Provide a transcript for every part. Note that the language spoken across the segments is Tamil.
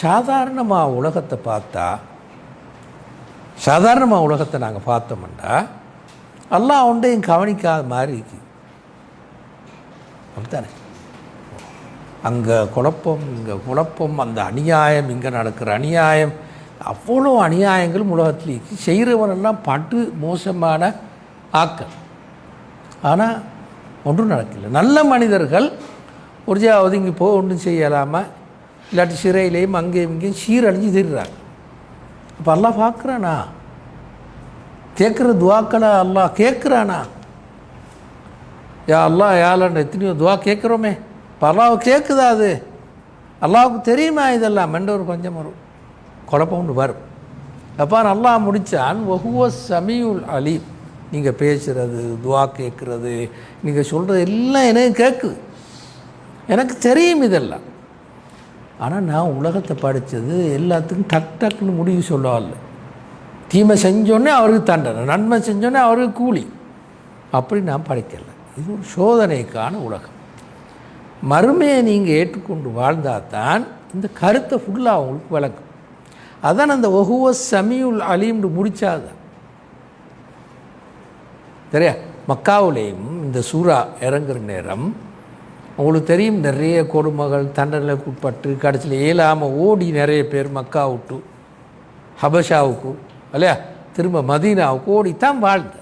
சாதாரணமாக உலகத்தை பார்த்தா சாதாரணமாக உலகத்தை நாங்கள் பார்த்தோம்னா எல்லாம் அவன்டையும் கவனிக்காத மாதிரி இருக்கு. அப்படித்தானே? அங்கே குழப்பம் இங்கே குழப்பம் அந்த அநியாயம் இங்கே நடக்கிற அநியாயம் அவ்வளோ அநியாயங்களும் உலகத்தில் இருக்கு. செய்கிறவனெல்லாம் பட்டு மோசமான ஆக்கள் ஆனால் ஒன்றும் நடக்கல. நல்ல மனிதர்கள் ஒருஜா ஒதுங்கி போக ஒன்றும் செய்யலாமல் இல்லாட்டி சிறையிலையும் அங்கேயும் இங்கேயும் சீரழிஞ்சு திரிறாங்க அப்போ அல்லாஹ் பார்க்குறானா? கேட்குற துவாக்களை அல்லா கேட்குறானா? யா அல்லாஹ் யாலன்ற எத்தனையோ துவா கேட்குறோமே. இப்போ அல்லாவை கேட்குதா அது? அல்லாவுக்கு தெரியுமா இதெல்லாம்? மெண்டவர் ஒரு கொஞ்சம் வரும் குழப்பம் ஒன்று வரும். அப்போ நல்லா முடித்தான் ஒஹுவ சமியுல் அலீம். நீங்கள் பேசுகிறது துவா கேட்குறது நீங்கள் சொல்கிறது எல்லாம் எனக்கு கேட்குது. எனக்கு தெரியும் இதெல்லாம். ஆனால் நான் உலகத்தை படித்தது எல்லாத்துக்கும் டக் டக்குன்னு முடிவு சொல்லுவாள் தீமை செஞ்சோடனே அவருக்கு தண்டனை நன்மை செஞ்சோடனே அவருக்கு கூலி. அப்படி நான் படிக்கலை. இது ஒரு சோதனைக்கான உலகம். மறுமையை நீங்கள் ஏற்றுக்கொண்டு வாழ்ந்தால் தான் இந்த கருத்தை ஃபுல்லாக அவங்களுக்கு விளக்கும். அதான் அந்த ஒகுவ சமியுல் அலீம்னு முடித்தாதான் சரியா? மக்காவுலேயும் இந்த சூறா இறங்குற நேரம் உங்களுக்கு தெரியும் நிறைய கொடுமைகள் தண்டனைக்கு உட்பட்டு கடைசியில் இயலாமல் ஓடி நிறைய பேர் மக்கா விட்டு ஹபஷாவுக்கு இல்லையா? திரும்ப மதீனாவுக்கு ஓடித்தான் வாழ்ந்த.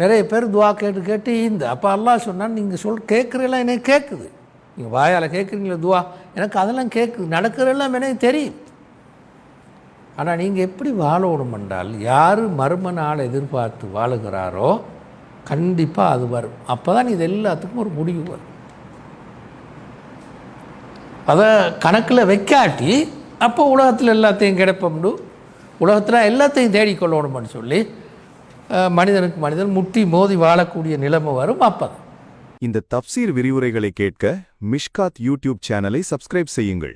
நிறைய பேர் துவா கேட்டு கேட்டு இந்த அப்போ அல்லா சொன்னால் நீங்கள் சொல் கேட்குறெல்லாம் எனக்கு கேட்குது. நீங்கள் வாயால் கேட்குறீங்களா துவா? எனக்கு அதெல்லாம் கேட்குது. நடக்கிறெல்லாம் எனக்கு தெரியும். ஆனால் நீங்கள் எப்படி வாழணும் என்றால் யார் மர்ம நாள் எதிர்பார்த்து வாழுகிறாரோ கண்டிப்பாக அது வரும். அப்போ தான் இது எல்லாத்துக்கும் ஒரு முடிவு வரும். அதை கணக்கில் வைக்காட்டி அப்போ உலகத்தில் எல்லாத்தையும் கிடைப்போம்னு உலகத்தில் எல்லாத்தையும் தேடிக்கொள்ளணும்னு சொல்லி மனிதனுக்கு மனிதன் முட்டி மோதி வாழக்கூடிய நிலைமை வரும் அப்போ. இந்த தப்சீர் விரிவுரைகளை கேட்க மிஷ்காத் யூடியூப் சேனலை சப்ஸ்கிரைப் செய்யுங்கள்.